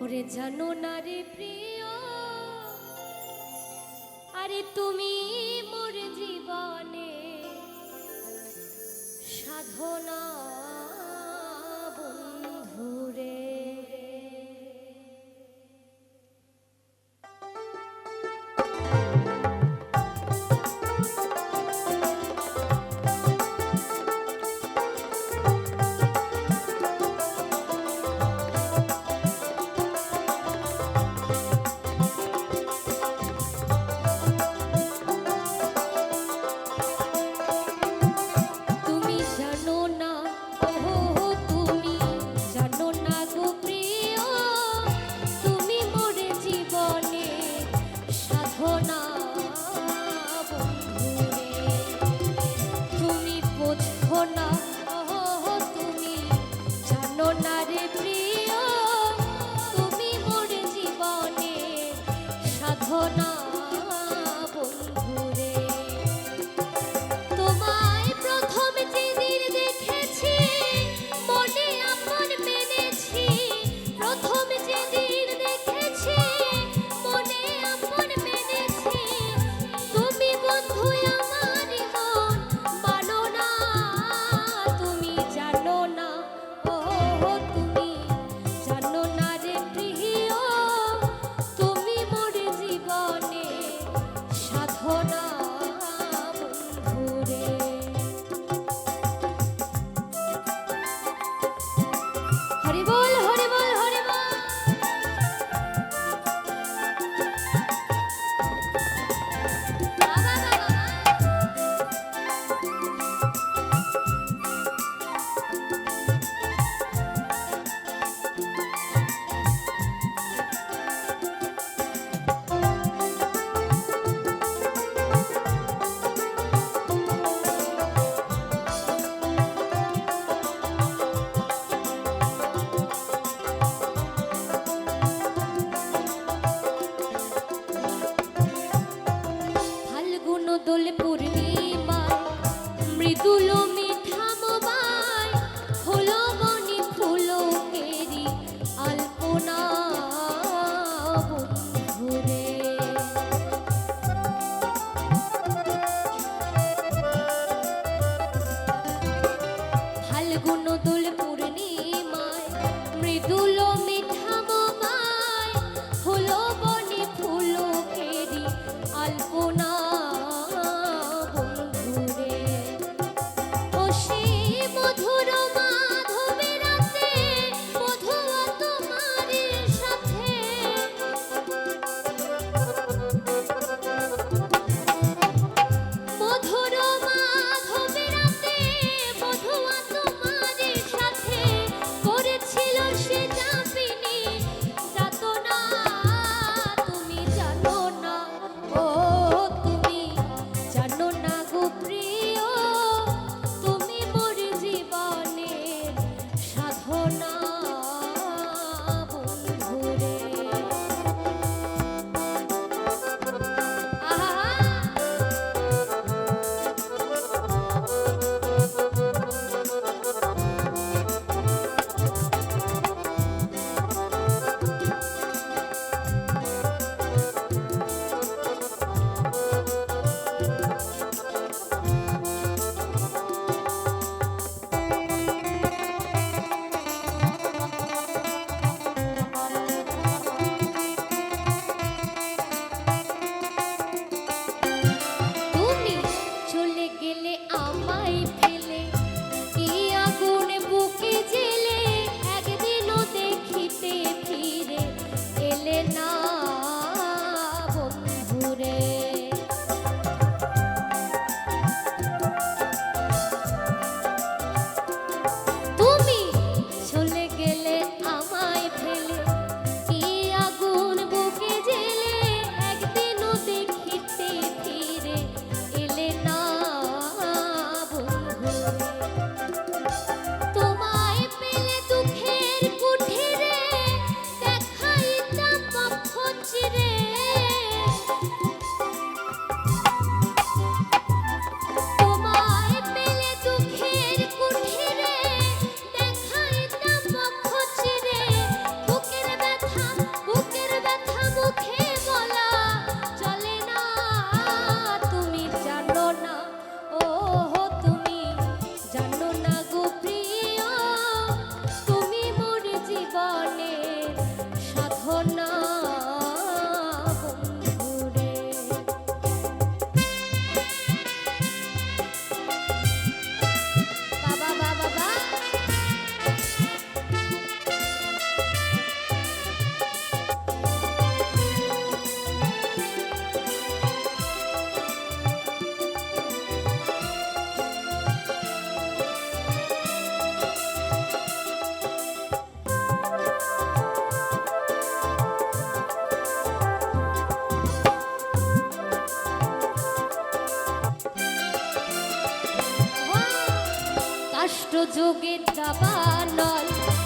ওরে জানো না রে প্রিয়? আরে তুমি মোর জীবনে সাধনা দোল পূর্ণিমা। মৃদুল মিঠা মোবাইল হলো মনি ফুলো কেরি আলপনা ফাল্গুন দোল যুগের দাবানল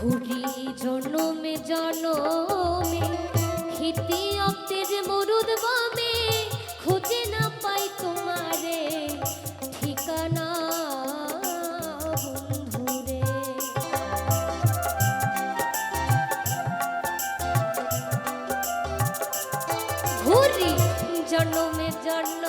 ঘুরি জনমে জনমে খেতে অক্তের মরুদ বামে খোঁজে না পাই তোমারে। ঠিকানা জন্মে জন্ম